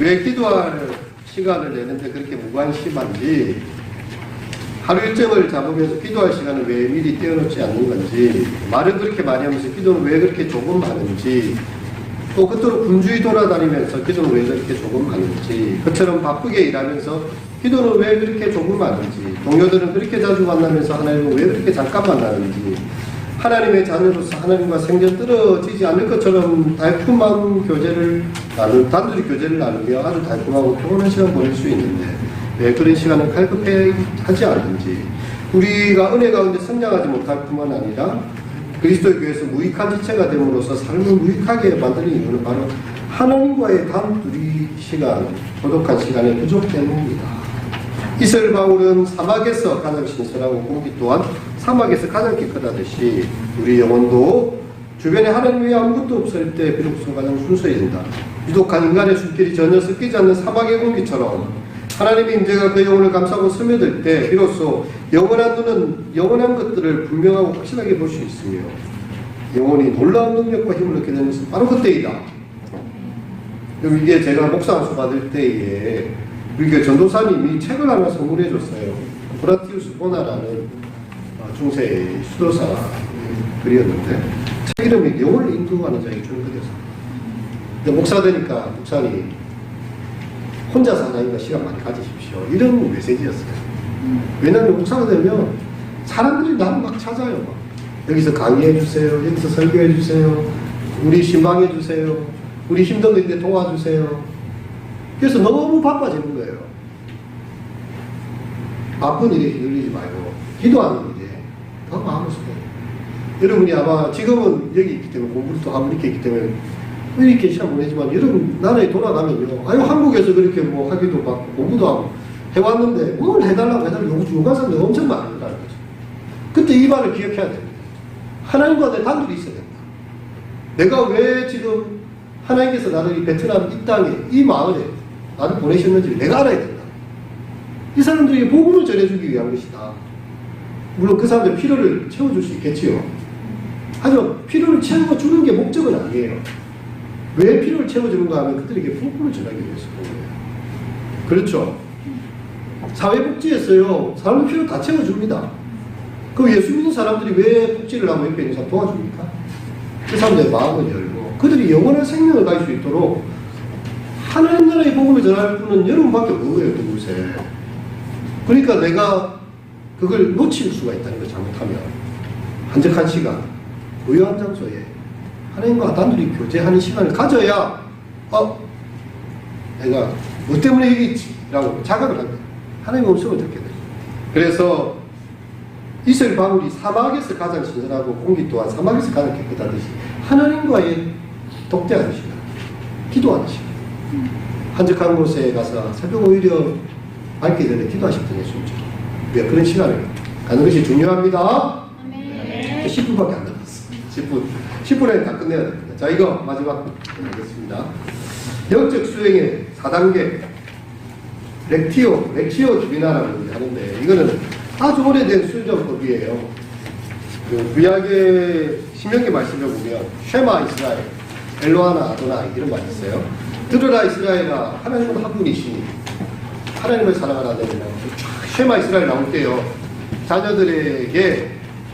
왜 기도할 시간을 내는데 그렇게 무관심한지 하루 일정을 잡으면서 기도할 시간을 왜 미리 떼어놓지 않는 건지 말은 그렇게 많이 하면서 기도는 왜 그렇게 조금 많은지 또 그토록 군주의 돌아다니면서 기도는 왜 그렇게 조금 많은지 그처럼 바쁘게 일하면서 기도는 왜 그렇게 조금 많은지 동료들은 그렇게 자주 만나면서 하나님은 왜 그렇게 잠깐 만나는지 하나님의 자녀로서 하나님과 생전 떨어지지 않을 것처럼 달콤한 교제를 나누 단둘이 교제를 나누며 아주 달콤하고 평온한 시간 보낼 수 있는데 왜 그런 시간을 칼급하지 않는지 우리가 은혜 가운데 성장하지 못할 뿐만 아니라 그리스도의 교회에서 무익한 지체가 됨으로써 삶을 무익하게 만드는 이유는 바로 하나님과의 단둘이 시간, 고독한 시간의 부족 때문입니다. 이슬 바울은 사막에서 가장 신선하고 공기 또한 사막에서 가장 깨끗하듯이 우리 영혼도 주변에 하나님 외에 아무것도 없을 때 비로소 가장 순수해야 된다. 유독한 인간의 숨길이 전혀 섞이지 않는 사막의 공기처럼 하나님의 임재가 그 영혼을 감싸고 스며들 때 비로소 영원한 눈은 영원한 것들을 분명하고 확실하게 볼 수 있으며 영혼이 놀라운 능력과 힘을 얻게 되는 것은 바로 그때이다. 그럼 이게 제가 목사 안수 받을 때에 우리 그 전도사님이 책을 하나 선물해 줬어요. 브라티우스 보나라는 어, 중세 수도사 글이었는데 책 이름이 영혼을 인도하는 자에게 주는 거대서. 근데 목사 되니까 목사님 혼자서 하나님과 시간 많이 가지십시오. 이런 메시지였어요. 왜냐하면 목사가 되면 사람들이 나를 막 찾아요. 막. 여기서 강의해 주세요. 여기서 설교해 주세요. 우리 신방해 주세요. 우리 힘든 거 있는데 도와주세요. 그래서 너무 바빠지는 거예요. 바쁜 일에 휘둘리지 말고 기도하는 더 마음을 쏟아요. 여러분이 아마 지금은 여기 있기 때문에 공부를 또 하고 이렇게 있기 때문에 이렇게 시간 보내지만 여러분 나라에 돌아가면요. 아유 한국에서 그렇게 뭐 하기도 받고 공부도 하고 해왔는데 뭘 해달라고 해달라고 요구 요구한 사람들이 엄청 많다는 거죠. 그때 이 말을 기억해야 됩니다. 하나님과 내 단둘이 있어야 된다. 내가 왜 지금 하나님께서 나를 이 베트남 이 땅에 이 마을에 나를 보내셨는지 내가 알아야 된다. 이 사람들에게 복음을 전해주기 위한 것이다. 물론 그 사람들 필요를 채워줄 수 있겠지요. 하지만 필요를 채워주는 게 목적은 아니에요. 왜 필요를 채워주는가 하면 그들에게 복음을 전하기 위해서. 그렇죠. 사회복지에서요, 사람 필요 다 채워줍니다. 그 예수 믿는 사람들이 왜 복지를 하고 옆에 있는 사람 도와줍니까? 그 사람들의 마음을 열고 그들이 영원한 생명을 가질 수 있도록 하나님 나라의 복음을 전할 분은 여러분밖에 없는 거예요, 그곳에. 그러니까 내가 그걸 놓칠 수가 있다는 거 잘못하면 한적한 시간, 고요한 장소에 하나님과 단둘이 교제하는 시간을 가져야 어 내가 뭐 때문에 여기 있지? 라고 자각을 합니다. 하나님의 음성을 듣게 되죠. 그래서 이슬 바울이 사막에서 가장 신선하고 공기 또한 사막에서 가장 깨끗하듯이 하나님과의 독대하는 시간, 기도하는 시간. 한적한 곳에 가서 새벽 오히려 밝기 전에 기도하셨던 예수님처럼 우리가 그런 시간을 가는 것이 중요합니다. 네. 10분밖에 안 남았어. 10분. 10분에 다 끝내야 됩니다. 자, 이거 마지막 하겠습니다. 영적 수행의 4단계. 렉티오, 렉티오 주비나라고 하는데, 이거는 아주 오래된 순정법이에요. 그 구약의 신명기 말씀에 보면, 쉐마 이스라엘, 엘로하나 아도나 이런 말이 있어요. 들으라 이스라엘아, 하나님은 한 분이시니, 하나님을 사랑하라 되면, 쉐마 이스라엘 나올 때요, 자녀들에게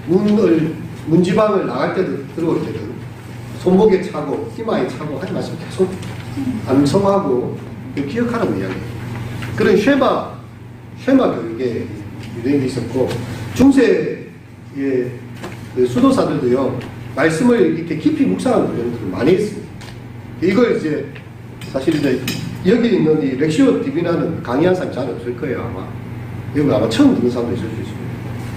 문을, 문지방을 나갈 때도 들어올 때도 손목에 차고, 희마에 차고 하지 마시고 계속 암송하고 기억하라고 이야기해요. 그런 쉐마, 쉐마 교육에 유행이 있었고, 중세의 그 수도사들도요, 말씀을 이렇게 깊이 묵상하는 훈련들을 많이 했습니다. 이걸 이제, 사실 이제, 여기 있는 이 렉시오 디비나는 강의한 사람이 잘 없을 거예요, 아마. 여기 아마 처음 듣는 사람도 있을 수 있습니다.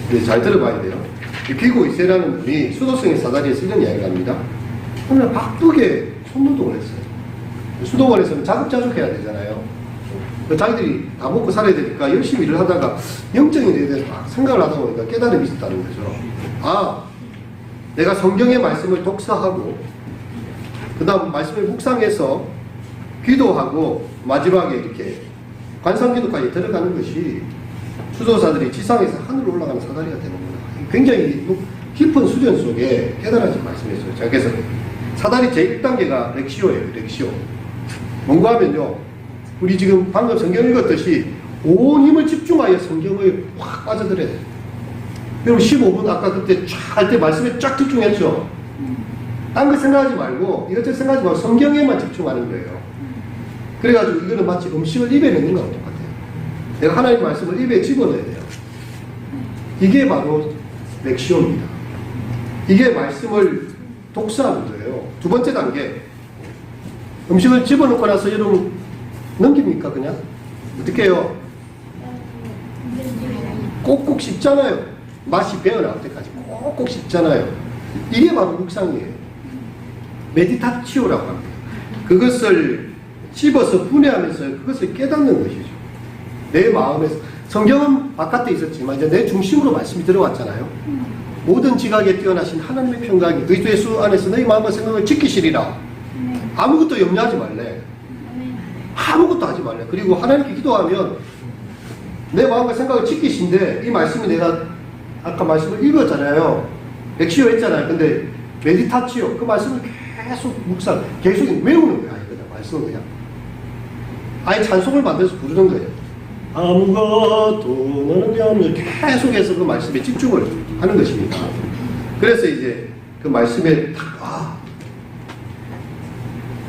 근데 잘 들어봐야 돼요. 이 비고 이세라는 분이 수도성의 사다리에 쓰는 이야기가 합니다. 오늘 바쁘게 손노동을 했어요. 수도원에서는 자급자족해야 되잖아요. 그 자기들이 다 먹고 살아야 되니까 열심히 일을 하다가 영적인 일에 대해서 막 생각을 하다 보니까 깨달음이 있었다는 거죠. 아, 내가 성경의 말씀을 독서하고, 그 다음 말씀을 묵상해서 기도하고, 마지막에 이렇게 관상기도까지 들어가는 것이 수도사들이 지상에서 하늘로 올라가는 사다리가 되는구나. 굉장히 깊은 수련 속에 깨달아진 말씀이었어요. 제가 그래서 사다리 제1단계가 렉시오예요, 렉시오. 뭔가 하면요, 우리 지금 방금 성경 읽었듯이 온 힘을 집중하여 성경을 확 빠져들어야 돼요. 여러분 15분 아까 그때 쫙 할 때 말씀에 쫙 집중했죠. 딴 거 생각하지 말고 이것저것 생각하지 말고 성경에만 집중하는 거예요. 그래가지고 이거는 마치 음식을 입에 넣는 똑같아요. 내가 하나님 말씀을 입에 집어넣어야 돼요. 이게 바로 렉시오입니다. 이게 말씀을 독서하는 거예요. 두 번째 단계. 음식을 집어넣고 나서 여러분 넘깁니까 그냥? 어떻게 해요? 꼭꼭 씹잖아요. 맛이 배어나올 때까지 꼭꼭 씹잖아요. 이게 바로 묵상이에요. 메디타치오라고 합니다. 그것을 씹어서 분해하면서 그것을 깨닫는 것이죠. 내 마음에서 성경은 바깥에 있었지만 이제 내 중심으로 말씀이 들어왔잖아요. 모든 지각에 뛰어나신 하나님의 평강이 그리스도 예수 안에서 너희 마음과 생각을 지키시리라. 아무것도 염려하지 말래. 아무것도 하지 말래. 그리고 하나님께 기도하면 내 마음과 생각을 지키신데 이 말씀이 내가 아까 말씀을 읽었잖아요. 렉시오 했잖아요. 근데 메디타치오 그 말씀을 계속 묵상, 계속 외우는 거야. 이거는 말씀을 그냥. 아예 찬송을 만들어서 부르는 거예요. 아무것도 너는 변함없 계속해서 그 말씀에 집중을 하는 것입니다. 그래서 이제 그 말씀에 딱, 아,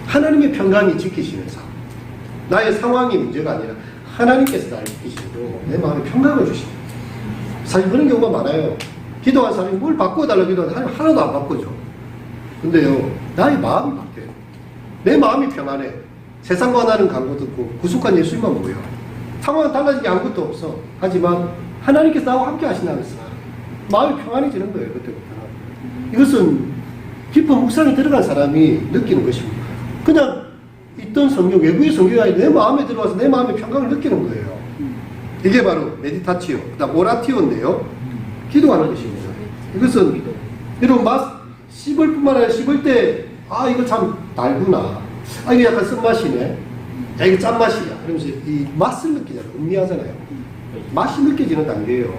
하나님의 평강이 지키시는 삶. 나의 상황이 문제가 아니라 하나님께서 나를 지키시고 내 마음에 평강을 주십니다. 사실 그런 경우가 많아요. 기도한 사람이 뭘 바꿔달라고 기도하는데 하나님 하나도 안 바꿔줘. 근데요, 나의 마음이 바뀌어요. 내 마음이 평안해. 세상과 나는 광고 듣고 구속한 예수님만 보여. 상황은 달라진 게 아무것도 없어. 하지만 하나님께서 나와 함께 하신다면서 마음이 평안해지는 거예요. 그때부터. 이것은 깊은 묵상에 들어간 사람이 느끼는 것입니다. 그냥 있던 성경, 외부의 성경이 아니라 내 마음에 들어와서 내 마음의 평강을 느끼는 거예요. 이게 바로 메디타치오, 그 다음 오라티오인데요. 기도하는 것입니다. 이것은 여러분 맛 씹을 뿐만 아니라 씹을 때 아 이거 참 달구나. 아 이거 약간 쓴맛이네. 야 이거 짠맛이야. 그러면서 이 맛을 느끼잖아요. 음미하잖아요. 맛이 느껴지는 단계예요.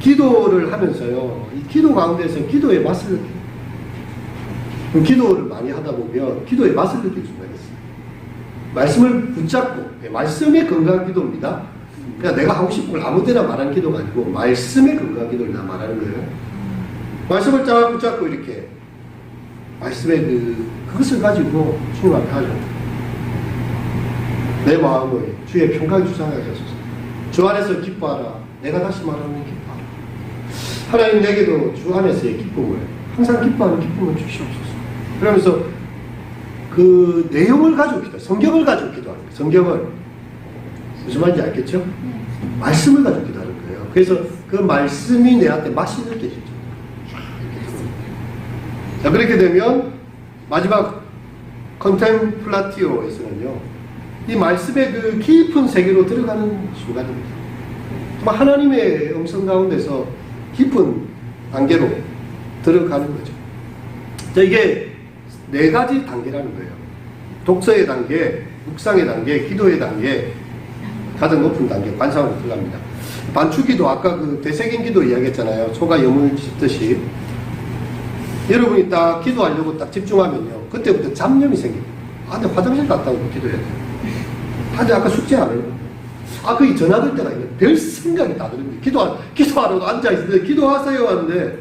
기도를 하면서요. 이 기도 가운데서 기도의 맛을 느껴요. 기도를 많이 하다 보면 기도의 맛을 느낄 수가 있어요. 말씀을 붙잡고 네, 말씀의 건강한 기도입니다. 그러니까 내가 하고 싶은 걸 아무 데나 말하는 기도가 아니고 말씀의 건강한 기도를 나 말하는 거예요. 말씀을 쫙 붙잡고 이렇게 말씀의 그 그것을 가지고 앞에 하죠. 내 마음을 주의 평강이 주장하게 하소서. 주 안에서 기뻐하라. 내가 다시 말하는 기뻐하라. 하나님 내게도 주 안에서의 기쁨을 항상 기뻐하는 기쁨을 주시옵소서. 그러면서 그 내용을 가지고 기도, 성경을 가지고 기도하는 거예요. 성경을 무슨 말인지 알겠죠? 말씀을 가지고 기도하는 거예요. 그래서 그 말씀이 내한테 맛이 느껴지죠. 자 그렇게 되면 마지막 컨템플라티오에서는요 이 말씀의 그 깊은 세계로 들어가는 순간입니다. 정말 하나님의 음성 가운데서 깊은 단계로 들어가는 거죠. 자 이게 네 가지 단계라는 거예요. 독서의 단계, 묵상의 단계, 기도의 단계, 가장 높은 단계, 관상으로 들어갑니다. 반추기도 아까 그 대세긴 기도 이야기했잖아요. 소가 염을 씹듯이 여러분이 딱 기도하려고 딱 집중하면요. 그때부터 잡념이 생깁니다. 아, 근데 화장실 갔다 오고 기도해야 돼. 아, 근데 아까 숙제 안 해요. 아, 거기 전화 들 때가 있는데 별 생각이 다 드는데 기도, 기도하려고 앉아있는데 기도하세요 하는데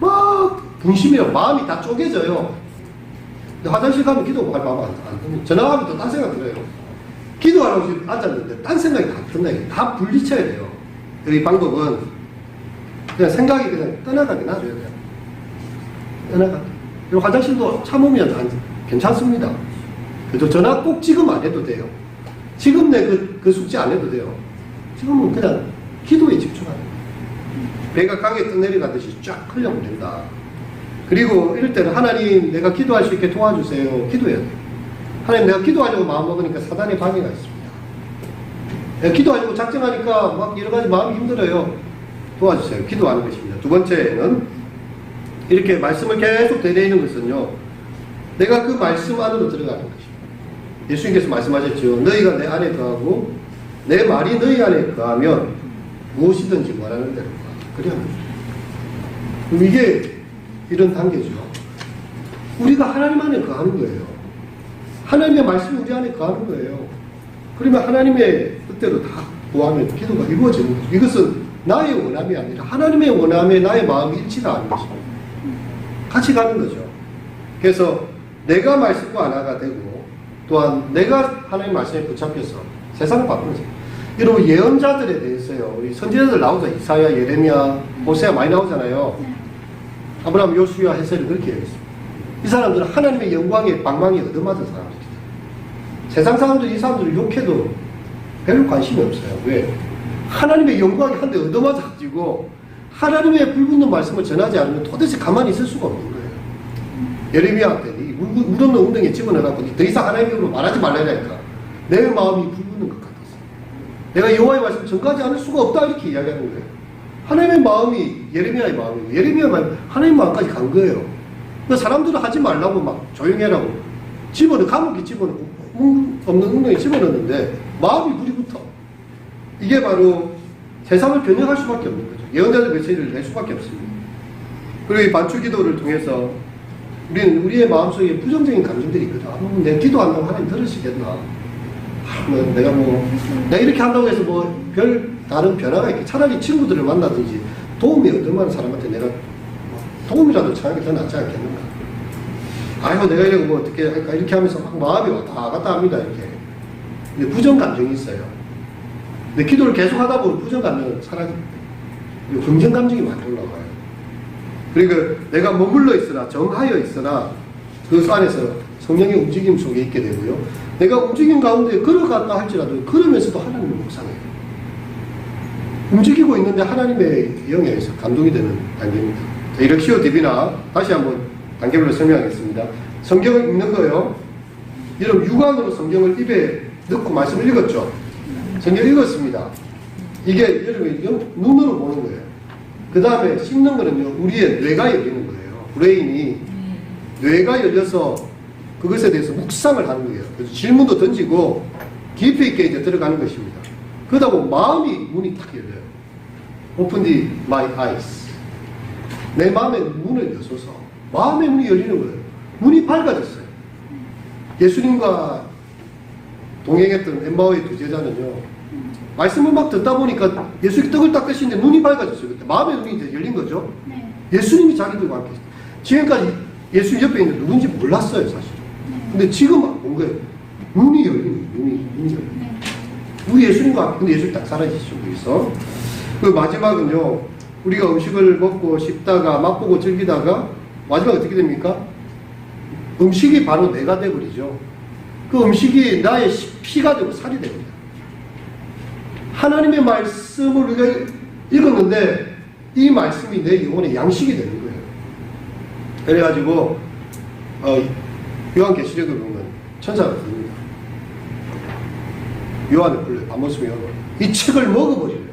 막 분심해요. 마음이 다 쪼개져요. 근데 화장실 가면 기도할 마음 안, 안. 전화하면 또 딴 생각 들어요. 지금 앉았는데 딴 생각이 다 든다. 다 분리쳐야 돼요. 이 방법은 그냥 생각이 그냥 떠나가게 놔줘야 돼요. 떠나가. 그리고 화장실도 참으면 안, 괜찮습니다. 그래도 전화 꼭 지금 안 해도 돼요. 지금 내 그, 그 숙제 안 해도 돼요. 지금은 그냥 기도에 집중하는 거예요. 배가 강에 떠 내려가듯이 쫙 흘려면 된다. 그리고 이럴 때는 하나님 내가 기도할 수 있게 도와주세요. 기도해야 돼요. 하나님 내가 기도하려고 마음먹으니까 사단의 방해가 있습니다. 내가 기도하려고 작정하니까 막 여러 가지 마음이 힘들어요. 도와주세요. 기도하는 것입니다. 두 번째는 이렇게 말씀을 계속 되뇌이는 것은요. 내가 그 말씀 안으로 들어가는 것입니다. 예수님께서 말씀하셨죠. 너희가 내 안에 거하고 내 말이 너희 안에 거하면 무엇이든지 원하는 대로 합니다. 그럼 이게 이런 단계죠. 우리가 하나님 안에 거하는 거예요. 하나님의 말씀이 우리 안에 거하는 거예요. 그러면 하나님의 뜻대로 다 구하면 기도가 이루어지는 거죠. 이것은 나의 원함이 아니라 하나님의 원함에 나의 마음이 일치가 하는 것입니다. 같이 가는 거죠. 그래서 내가 말씀과 하나가 되고 또한 내가 하나님 말씀에 붙잡혀서 세상을 바꾸는 거죠. 여러분 예언자들에 대해서요. 우리 선지자들 나오죠. 이사야, 예레미야, 호세아 많이 나오잖아요. 아브라함, 요수야, 헤셀을 그렇게 얘기했습니다. 이 사람들은 하나님의 영광에 방망이 얻어맞은 사람들이다. 세상 사람들이 이 사람들을 욕해도 별로 관심이 없어요. 왜? 하나님의 영광이 한대 얻어맞아가지고 하나님의 불붙는 말씀을 전하지 않으면 도대체 가만히 있을 수가 없는 거 예레미야한테 이 물, 물 없는 웅덩이에 집어넣어갖고 더 이상 하나님의 입으로 말하지 말라니까 내 마음이 불붙는 것 같았어. 내가 여호와의 말씀을 전가하지 않을 수가 없다 이렇게 이야기하는 거예요. 하나님의 마음이 예레미야의 마음이에요. 예레미야 마음 하나님 마음까지 간 거예요. 그 사람들은 하지 말라고 막 조용해라고 집어넣어 감옥에 집어넣고 웅- 없는 웅덩이에 집어넣는데 마음이 불이 붙어. 이게 바로 세상을 변형할 수밖에 없는 거죠. 예언자들 메시지를 낼 수밖에 없습니다. 그리고 이 반출 기도를 통해서 우리는 우리의 마음속에 부정적인 감정들이 있거든. 아, 뭐 내가 기도한다고 하나님 들으시겠나? 아, 뭐 내가 뭐 내가 이렇게 한다고 해서 뭐 별 다른 변화가 있게 차라리 친구들을 만나든지 도움이 얻을 만한 사람한테 내가 도움이라도 청하는 게 더 낫지 않겠는가? 아이고 내가 이러고 뭐 어떻게 할까 이렇게 하면서 막 마음이 왔다 갔다 합니다 이렇게. 근데 부정 감정이 있어요. 근데 기도를 계속 하다 보면 부정 감정은 사라집니다. 그리고 긍정 감정이 많이 올라가요. 그러니까 내가 머물러 있으나 정하여 있으나 그 안에서 성령의 움직임 속에 있게 되고요. 내가 움직임 가운데 걸어갔다 할지라도 걸으면서도 하나님을 묵상해요. 움직이고 있는데 하나님의 영에 의해서 감동이 되는 단계입니다. 자, 이렇시오 디비나 다시 한번 단계별로 설명하겠습니다. 성경을 읽는 거요. 여러분 육안으로 성경을 입에 넣고 말씀을 읽었죠. 성경 읽었습니다. 이게 여러분 영- 눈으로 보는 거예요. 그 다음에 씹는 거는요 우리의 뇌가 열리는 거예요. 브레인이 뇌가 열려서 그것에 대해서 묵상을 하는 거예요. 그래서 질문도 던지고 깊이 있게 이제 들어가는 것입니다. 그러다 보면 마음이 문이 탁 열려요. Open the my eyes. 내 마음의 문을 여소서 마음의 문이 열리는 거예요. 문이 밝아졌어요. 예수님과 동행했던 엠마오의 두 제자는요. 말씀을 막 듣다 보니까 예수님이 떡을 딱 드시는데 눈이 밝아졌어요. 그때 마음의 눈이 이제 열린 거죠. 네. 예수님이 자기들과 함께. 지금까지 예수님 옆에 있는 누군지 몰랐어요, 사실. 근데 지금 본 거예요. 눈이 열린 거예요. 눈이, 눈이 열린 거예요. 네. 우리 예수님과 함께 근데 예수님 딱 사라지시고 거기서 그 마지막은요 우리가 음식을 먹고 씹다가 맛보고 즐기다가 마지막 어떻게 됩니까? 음식이 바로 내가 돼버리죠 그 음식이 나의 시- 피가 되고 살이 됩니다 하나님의 말씀을 우리가 읽었는데 이 말씀이 내 영혼의 양식이 되는 거예요 그래가지고 어, 요한계시록을 보면 천사가 부릅니다 요한을 불러요. 밥 먹으면 요한. 이 책을 먹어버리래요.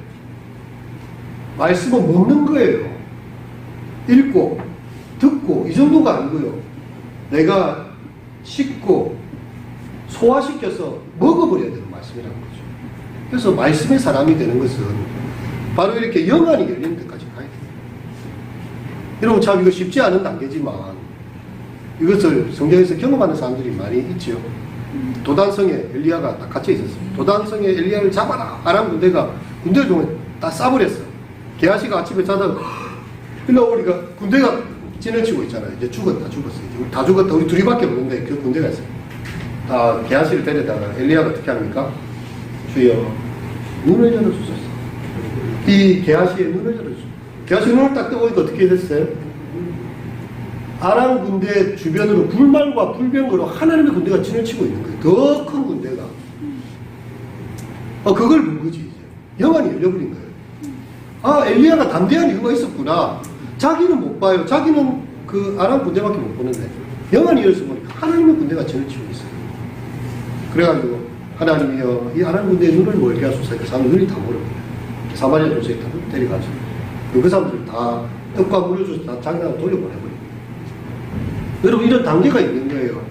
말씀은 먹는 거예요. 읽고, 듣고, 이 정도가 아니고요. 내가 씻고, 소화시켜서 먹어버려야 되는 말씀이라는 거죠. 그래서 말씀의 사람이 되는 것은 바로 이렇게 영안이 열리는 데까지 가야 돼요. 여러분, 참 이거 쉽지 않은 단계지만 이것을 성경에서 경험하는 사람들이 많이 있지요. 도단성에 엘리야가 딱 갇혀 있었습니다. 도단성에 엘리야를 잡아라! 아람 군대가 군대를 동원 다 싸버렸어. 게하시가 아침에 자다가 흘러오니까 군대가 찐을 치고 있잖아요. 이제 죽었다, 죽었어. 이제 다 죽었다. 우리 둘이밖에 없는데 그 군대가 있어요. 다 게하시를 데려다가 엘리야가 어떻게 합니까? 주여, 눈을 열어주소서. 이 게하시의 눈을 열어주소서. 게하시 눈을 딱 뜨고니까 어떻게 됐어요? 아람 군대 주변으로 불말과 불병으로 하나님의 군대가 진을 치고 있는 거예요. 더 큰 군대가. 어, 그걸 본 거지, 이제. 영안이 열려버린 거예요. 아, 엘리야가 담대한 이유가 있었구나. 자기는 못 봐요. 자기는 그 아람 군대밖에 못 보는데. 영안이 열려서 보니까 하나님의 군대가 진을 치고 있어요. 그래가지고, 하나님이여, 이 아람 군대의 눈을 멀게 하소서. 그 사람 눈이 다 멀어요. 사마리아 도시에 다 데려가죠. 그 사람들 다 떡과 물을 줘서 다 자기나라 돌려보내버려요. 여러분 이런 단계가 있는 거예요.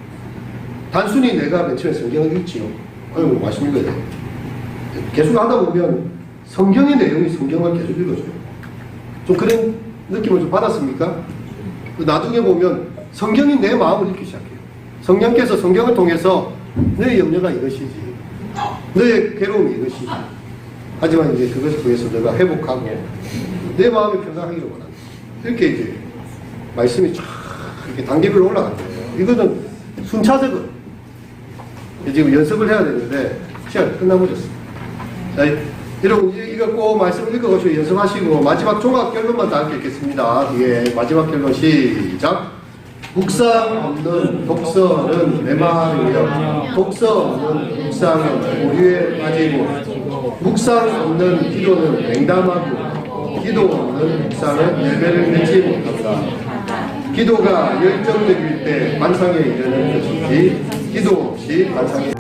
단순히 내가 맨 처음에 성경을 읽지요. 말씀 읽어야 돼. 계속 하다 보면 성경의 내용이 성경을 계속 읽어줘요. 좀 그런 느낌을 좀 받았습니까? 나중에 보면 성경이 내 마음을 읽기 시작해요. 성령께서 성경을 통해서 내 염려가 이것이지. 너의 괴로움이 이것이지. 하지만 이제 그것을 통해서 너가 회복하고 내 마음이 평강하기를 원한다. 이렇게 이제 말씀이 쫙 이렇게 단계별로 거예요. 이거는 순차적으로 지금 연습을 해야 되는데 시간 끝나버렸어. 자, 여러분 이- 이거 꼭 말씀을 읽어가지고 연습하시고 마지막 종합 결론만 다 읽겠습니다. 뒤에 마지막 결론 시작. 묵상 없는 독서는 메마르며 독서 없는 묵상은 오류에 빠지고 묵상 없는 기도는 냉담하고 기도 없는 묵상은 열매를 맺지 못한다. 기도가 열정적일 때 반상에 이르는 것이지 기도 없이 반상에